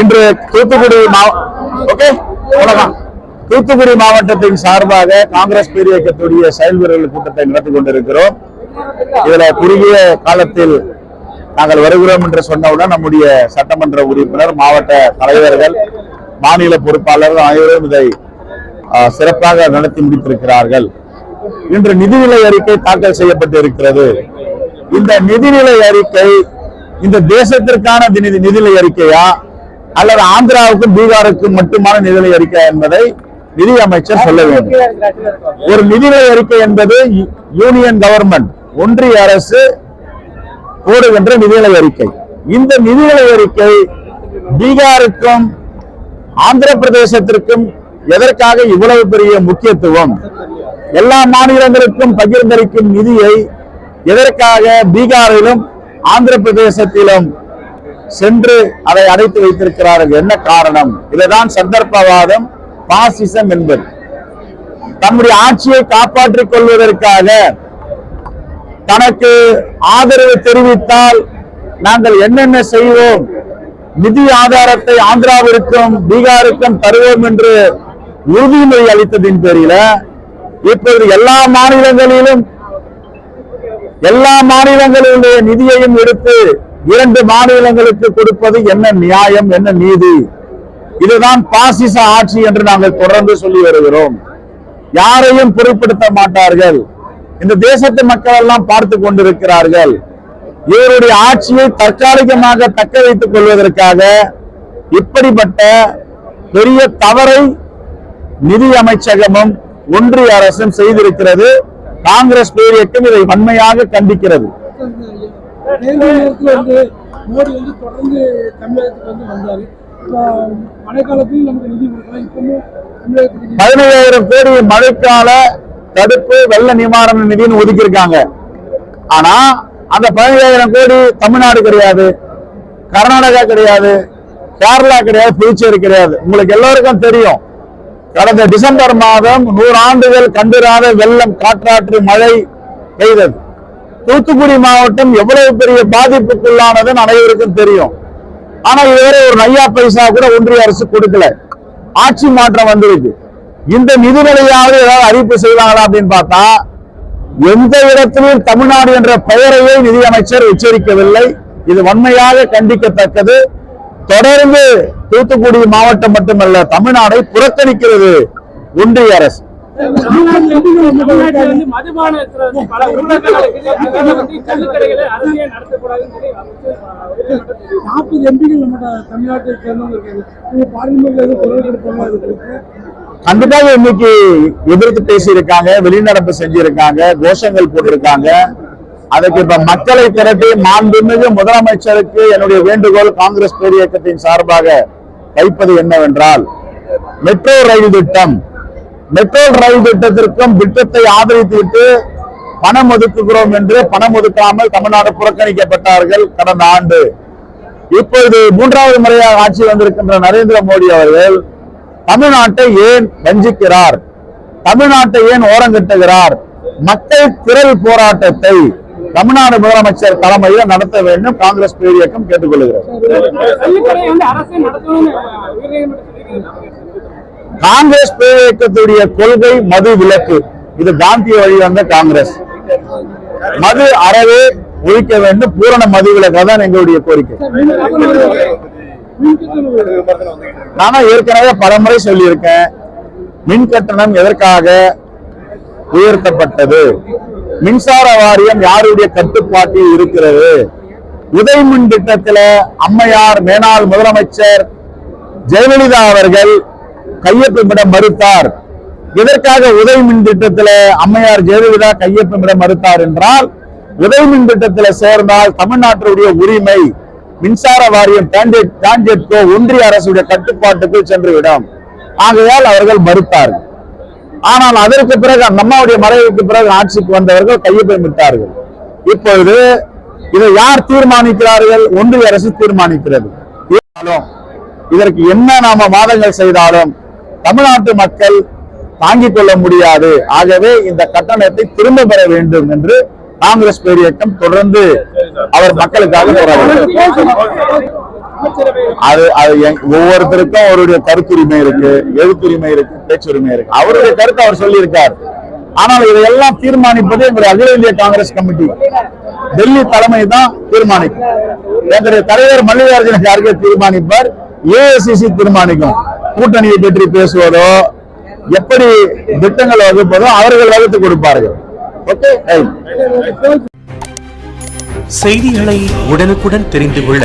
இன்று தூத்துக்குடி ஓகே? தூத்துக்குடி மாவட்டத்தின் சார்பாக காங்கிரஸ் பேரியக்கத்துடைய செயல் வீரர்கள் கூட்டத்தை நடத்தி கொண்டிருக்கிறோம். இதுல குறுகிய காலத்தில் நாங்கள் வருகிறோம் என்று சொன்னவுடன் நம்முடைய சட்டமன்ற உறுப்பினர் மாவட்ட தலைவர்கள் மாநில பொறுப்பாளர்கள் அனைவரும் இதை சிறப்பாக நடத்தி முடித்திருக்கிறார்கள். இன்று நிதிநிலை அறிக்கை தாக்கல் செய்யப்பட்டிருக்கிறது. இந்த நிதிநிலை அறிக்கை இந்த தேசத்திற்கான நிதிநிலை அறிக்கையா? அல்லது ஆந்திராவுக்கும் பீகாருக்கும் மட்டுமான நிதிநிலை அறிக்கை என்பதை நிதி அமைச்சர் சொல்ல வேண்டும். ஒரு நிதிநிலை அறிக்கை என்பது யூ- யூனியன் கவர்மெண்ட் ஒன்றிய அரசு போடுகின்ற நிதிநிலை அறிக்கை. இந்த நிதிநிலை அறிக்கை பீகாருக்கும் ஆந்திர பிரதேசத்திற்கும் எதற்காக இவ்வளவு பெரிய முக்கியத்துவம்? எல்லா மாநிலங்களுக்கும் பகிர்ந்தளிக்கும் நிதியை எதற்காக பீகாரிலும் ஆந்திர பிரதேசத்திலும் சென்று அதை அடைத்து வைத்திருக்கிறார்கள்? என்ன காரணம்? இதுதான் சந்தர்ப்பவாதம் பாசிசம் என்பது. தம்முடைய ஆட்சியை காப்பாற்றிக் கொள்வதற்காக தனக்கு ஆதரவு தெரிவித்தால் நாங்கள் என்னென்ன செய்வோம்? நிதி ஆதாரத்தை ஆந்திராவிற்கும் பீகாருக்கும் தருவோம் என்று உறுதிமொழி அளித்ததின் பேரில இப்போது எல்லா மாநிலங்களிலும் எல்லா மாநிலங்களிலுடைய நிதியையும் எடுத்து இரண்டு மாநிலங்களுக்கு கொடுப்பது என்ன நியாயம் என்ன நீதி? இதுதான் பாசிச ஆட்சி என்று நாங்கள் தொடர்ந்து சொல்லி வருகிறோம். யாரையும் பொருட்படுத்த மாட்டார்கள். இந்த தேசத்து மக்கள் எல்லாம் பார்த்து கொண்டிருக்கிறார்கள். இவருடைய ஆட்சியை தற்காலிகமாக தக்க வைத்துக் கொள்வதற்காக இப்படிப்பட்ட பெரிய தவறை நிதி அமைச்சகமும் ஒன்றிய அரசும் செய்திருக்கிறது. காங்கிரஸ் பேரியக்கம் இதை வன்மையாக கண்டிக்கிறது. மோடி வந்து தொடர்ந்து தமிழகத்துக்கு வந்து வந்தாரு நமக்கு நிதி கொடுக்கலாம் இப்பவும் பதினையாயிரம் கோடி மழைக்கால தடுப்பு வெள்ள நிவாரண நிதின்னு ஒதுக்கியிருக்காங்க. ஆனா அந்த பதினையாயிரம் கோடி தமிழ்நாடு கிடையாது கர்நாடகா கிடையாது கேரளா கிடையாது புதுச்சேரி கிடையாது. உங்களுக்கு எல்லோருக்கும் தெரியும். கடந்த டிசம்பர் மாதம் நூறு ஆண்டுகள் கண்டிராத வெள்ளம் காற்றாற்று மழை பெய்தது. தூத்துக்குடி மாவட்டம் எவ்வளவு பெரிய பாதிப்புக்குள்ளானது அனைவருக்கும் தெரியும். ஆனா இதுவரை ஒரு நையா பைசா கூட ஒன்றிய அரசு கொடுக்கல. ஆட்சி மாற்றம் வந்திருக்கு. இந்த நிதிநிலையாவது ஏதாவது அறிவிப்பு செய்வாங்களா அப்படின்னு பார்த்தா எந்த இடத்திலும் தமிழ்நாடு என்ற பெயரையே நிதியமைச்சர் உச்சரிக்கவில்லை. இது வன்மையாக கண்டிக்கத்தக்கது. தொடர்ந்து தூத்துக்குடி மாவட்டம் மட்டுமல்ல தமிழ்நாடை புறக்கணிக்கிறது ஒன்றிய அரசு. கண்டிப்பாக இன்னைக்கு எதிர்த்து பேசியிருக்காங்க வெளிநடப்பு செஞ்சிருக்காங்க கோஷங்கள் போட்டிருக்காங்க. அதுக்கு இப்ப மக்களை திரட்டி மாண்புமிகு முதலமைச்சருக்கு என்னுடைய வேண்டுகோள் காங்கிரஸ் பேர் இயக்கத்தின் சார்பாக வைப்பது என்னவென்றால் மெட்ரோ ரயில் திட்டம். மெட்ரோ ரயில் திட்டத்திற்கும் திட்டத்தை ஆதரித்துவிட்டு பணம் ஒதுக்குகிறோம் என்று பணம் ஒதுக்காமல் தமிழ்நாடு புறக்கணிக்கப்பட்டார்கள் கடந்த ஆண்டு. இப்பொழுது மூன்றாவது முறையாக ஆட்சி வந்திருக்கின்ற நரேந்திர மோடி அவர்கள் தமிழ்நாட்டை ஏன் வஞ்சிக்கிறார்? தமிழ்நாட்டை ஏன் ஓரங்கட்டுகிறார்? மக்கள் திரள் போராட்டத்தை தமிழ்நாடு முதலமைச்சர் தலைமையில் நடத்த வேண்டும். காங்கிரஸ் பேர் இயக்கம் கேட்டுக்கொள்கிறது. காங்கிரஸ் பேர் இயக்கத்துடைய கொள்கை மது விலக்கு. இது காந்திய வழி வந்த காங்கிரஸ். மது அறவே ஒழிக்க வேண்டும். பூரண மது விலக்கு தான் எங்களுடைய கோரிக்கை. நானும் ஏற்கனவே பலமுறை சொல்லியிருக்கேன். மின் கட்டணம் எதற்காக உயர்த்தப்பட்டது? மின்சார வாரியம் யாருடைய கட்டுப்பாட்டில் இருக்கிறது? உதய் மின் அம்மையார் மேனாள் முதலமைச்சர் ஜெயலலிதா அவர்கள் கையொப்பமிட மறுத்தார். இதற்காக உதய் மின் அம்மையார் ஜெயலலிதா கையொப்பமிட மறுத்தார் என்றால் உதய் மின் சேர்ந்தால் தமிழ்நாட்டினுடைய உரிமை மின்சார வாரியம் டான்ஜெட்கோ ஒன்றிய அரசுடைய கட்டுப்பாட்டுக்குள் சென்றுவிடும். ஆகையால் அவர்கள் மறுத்தார்கள். ஆனால் அதற்கு பிறகு அந்த அம்மாவுடைய மறைவுக்கு பிறகு ஆட்சிக்கு வந்தவர்கள் கையொப்பமிட்டார்கள் இப்பொழுது இதை யார் தீர்மானிக்கிறார்கள்? ஒன்றிய அரசு தீர்மானிக்கிறது. இதற்கு என்ன நாம வாதங்கள் செய்தாலும் தமிழ்நாட்டு மக்கள் தாங்கிக் கொள்ள முடியாது. ஆகவே இந்த கட்டணத்தை திரும்ப பெற வேண்டும் என்று காங்கிரஸ் பேரியக்கம் தொடர்ந்து அவர் மக்களுக்காக போராடுகிறார். அது அது ஒவ்வொருத்தருக்கும் அவருடைய கருத்துரிமை இருக்கு எழுத்துரிமை இருக்கு பேச்சுரிமை இருக்கு. அவருடைய கருத்தை அவர் சொல்லியிருக்கார். ஆனால் இதையெல்லாம் தீர்மானிப்பது எங்களுடைய அகில இந்திய காங்கிரஸ் கமிட்டி. டெல்லி தலைமை தான் தீர்மானிக்கும். எங்களுடைய தலைவர் மல்லிகார்ஜுன கார்கே தீர்மானிப்பார். ஏஐசிசி தீர்மானிக்கும். கூட்டணியை பற்றி பேசுவதோ எப்படி திட்டங்கள் வகுப்பதோ அவர்கள் வகுத்து கொடுப்பார்கள். ஓகே? செய்திகளை உடனுக்குடன் தெரிந்து கொள்ள